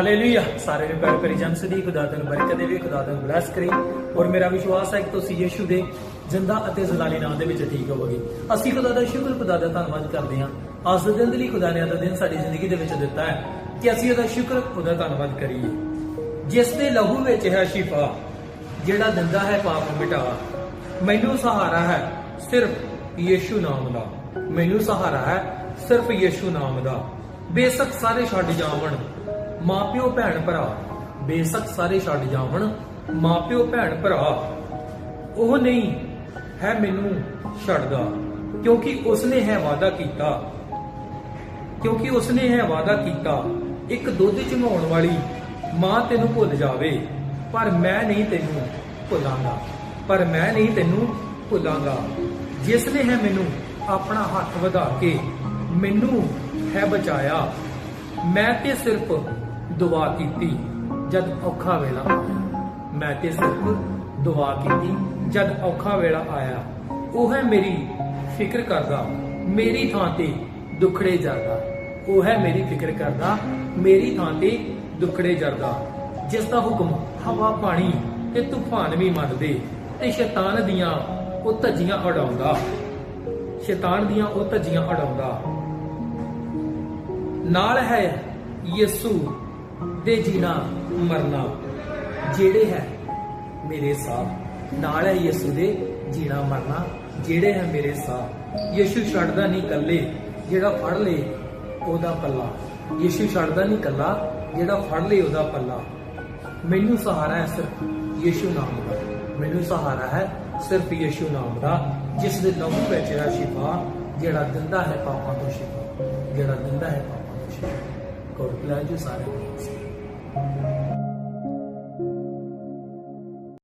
Hallelujah ਸਾਰੇ ਨੂੰ ਪਿਆਰ ਭਰੀ ਜਨ ਸਦੀ, ਖੁਦਾ ਤਨ ਬਰਕਤ ਦੇਵੇ, ਖੁਦਾ ਤਨ ਬਲੈਸ ਕਰੇ। ਔਰ ਮੇਰਾ ਵਿਸ਼ਵਾਸ ਹੈ ਕਿ ਤੁਸੀਂ ਯੀਸ਼ੂ ਦੇ ਜਿੰਦਾ ਅਤੇ ਜ਼ਲਾਲੀ ਨਾਮ ਦੇ ਵਿੱਚ ਠੀਕ ਹੋਵੋਗੇ। ਅਸੀਂ ਖੁਦਾ ਦਾ ਸ਼ੁਕਰ, ਖੁਦਾ ਦਾ ਧੰਨਵਾਦ ਕਰਦੇ ਹਾਂ। ਅੱਜ ਦੇ ਦਿਨ ਲਈ ਖੁਦਾ ਨੇ ਦਾ ਦਿਨ ਸਾਡੀ ਜ਼ਿੰਦਗੀ ਦੇ ਵਿੱਚ ਦਿੱਤਾ ਹੈ ਕਿ ਅਸੀਂ ਉਹਦਾ ਸ਼ੁਕਰ ਖੁਦਾ ਧੰਨਵਾਦ ਕਰੀਏ। ਜਿਸ ਦੇ ਲਹੂ ਵਿੱਚ ਹੈ ਸ਼ਿਫਾ, ਜਿਹੜਾ ਦਿੰਦਾ ਹੈ ਪਾਪ ਮਿਟਾ। ਮੈਨੂੰ ਸਹਾਰਾ ਹੈ ਸਿਰਫ ਯੀਸ਼ੂ ਨਾਮ ਦਾ। ਮੈਨੂੰ ਸਹਾਰਾ ਹੈ ਸਿਰਫ ਯੀਸ਼ੂ ਨਾਮ ਦਾ। ਬੇਸ਼ੱਕ ਸਾਰੇ ਛੱਡ ਜਾਵਣ। ਮਾਪਿਓ ਭੈਣ ਭਰਾ ਬੇਸ਼ੱਕ ਸਾਰੇ ਛੱਡ ਜਾਵਣ, ਮਾਪਿਓ ਭੈਣ ਭਰਾ ਉਹ ਨਹੀਂ, ਹੈ ਮੈਨੂੰ ਛੱਡਦਾ, ਕਿਉਂਕਿ ਉਸਨੇ ਹੈ ਵਾਅਦਾ ਕੀਤਾ। ਕਿਉਂਕਿ ਉਸਨੇ ਹੈ ਵਾਅਦਾ ਕੀਤਾ, ਇੱਕ ਦੁੱਧ ਚਮਾਉਣ ਵਾਲੀ ਮਾਂ ਤੈਨੂੰ ਭੁੱਲ ਜਾਵੇ, ਪਰ ਮੈਂ ਨਹੀਂ ਤੈਨੂੰ ਭੁੱਲਾਂਗਾ। ਪਰ ਮੈਂ ਨਹੀਂ ਤੈਨੂੰ ਭੁੱਲਾਂਗਾ। ਜਿਸ ਨੇ ਹੈ ਮੈਨੂੰ ਆਪਣਾ ਹੱਥ ਵਧਾ ਕੇ ਮੈਨੂੰ ਹੈ ਬਚਾਇਆ, ਮੈਂ ਤੇ ਸਿਰਫ ਦੁਆ ਕੀਤੀ, ਜਦ ਔਖਾ ਵੇਲਾ ਆਇਆ। ਮੈਂ ਤੇ ਸਿਰਫ ਦੁਆ ਕੀਤੀ, ਜਦ ਔਖਾ ਵੇਲਾ ਆਇਆ। ਉਹ ਹੈ ਮੇਰੀ ਫਿਕਰ ਕਰਦਾ, ਮੇਰੀ ਥਾਂ ਤੇ ਦੁਖੜੇ ਜਾਂਦਾ ਉਹ ਹੈ ਮੇਰੀ ਫਿਕਰ ਕਰਦਾ, ਮੇਰੀ ਥਾਂ ਤੇ ਦੁਖੜੇ ਜਰਦਾ। ਜਿਸ ਦਾ ਹੁਕਮ ਹਵਾ, ਪਾਣੀ ਤੇ ਤੂਫਾਨ ਵੀ ਮੰਨਦੇ ਤੇ ਸ਼ੈਤਾਨ ਦੀਆਂ ਉਹ ਧੱਜੀਆਂ ਉਡਾਉਂਦਾ ਸ਼ੈਤਾਨ ਦੀਆਂ ਉਹ ਧੱਜੀਆਂ ਉਡਾਉਂਦਾ ਨਾਲ ਹੈ ਯਿਸੂ ਦੇ ਜੀਣਾ ਮਰਨਾ। ਜਿਹੜੇ ਹੈ ਮੇਰੇ ਸਾਹ, ਨਾਲ ਹੈ ਯਿਸੂ ਦੇ ਜੀਣਾ ਮਰਨਾ। ਜਿਹੜੇ ਹੈ ਮੇਰੇ ਸਾਹ, ਯਿਸੂ ਛੱਡਦਾ ਨਹੀਂ ਕੱਲੇ ਜਿਹੜਾ ਫੜ ਲੇ, ਉਹਦਾ ਪੱਲਾ। ਯਿਸੂ ਛੱਡਦਾ ਨਹੀਂ ਕੱਲਾ ਜਿਹੜਾ ਫੜ ਲੇ, ਉਹਦਾ ਪੱਲਾ। ਮੈਨੂੰ ਸਹਾਰਾ ਹੈ ਸਿਰਫ ਯਿਸੂ ਨਾਮ ਦਾ। ਮੈਨੂੰ ਸਹਾਰਾ ਹੈ ਸਿਰਫ ਯਿਸੂ ਨਾਮ ਦਾ, ਜਿਸ ਦੇ ਲਹੂ ਵਿੱਚ ਹੈ ਸ਼ਿਫਾ, ਜਿਹੜਾ ਦਿੰਦਾ ਹੈ ਪਾਪਾਂ ਤੋਂ ਸ਼ਿਫਾ। ਜਿਹੜਾ ਦਿੰਦਾ ਹੈ ਪਾਪਾਂ ਤੋਂ ਸ਼ਿਫਾ। ਕੋਡ ਪਲਾਜੋ ਸਾਰੇ Thank you.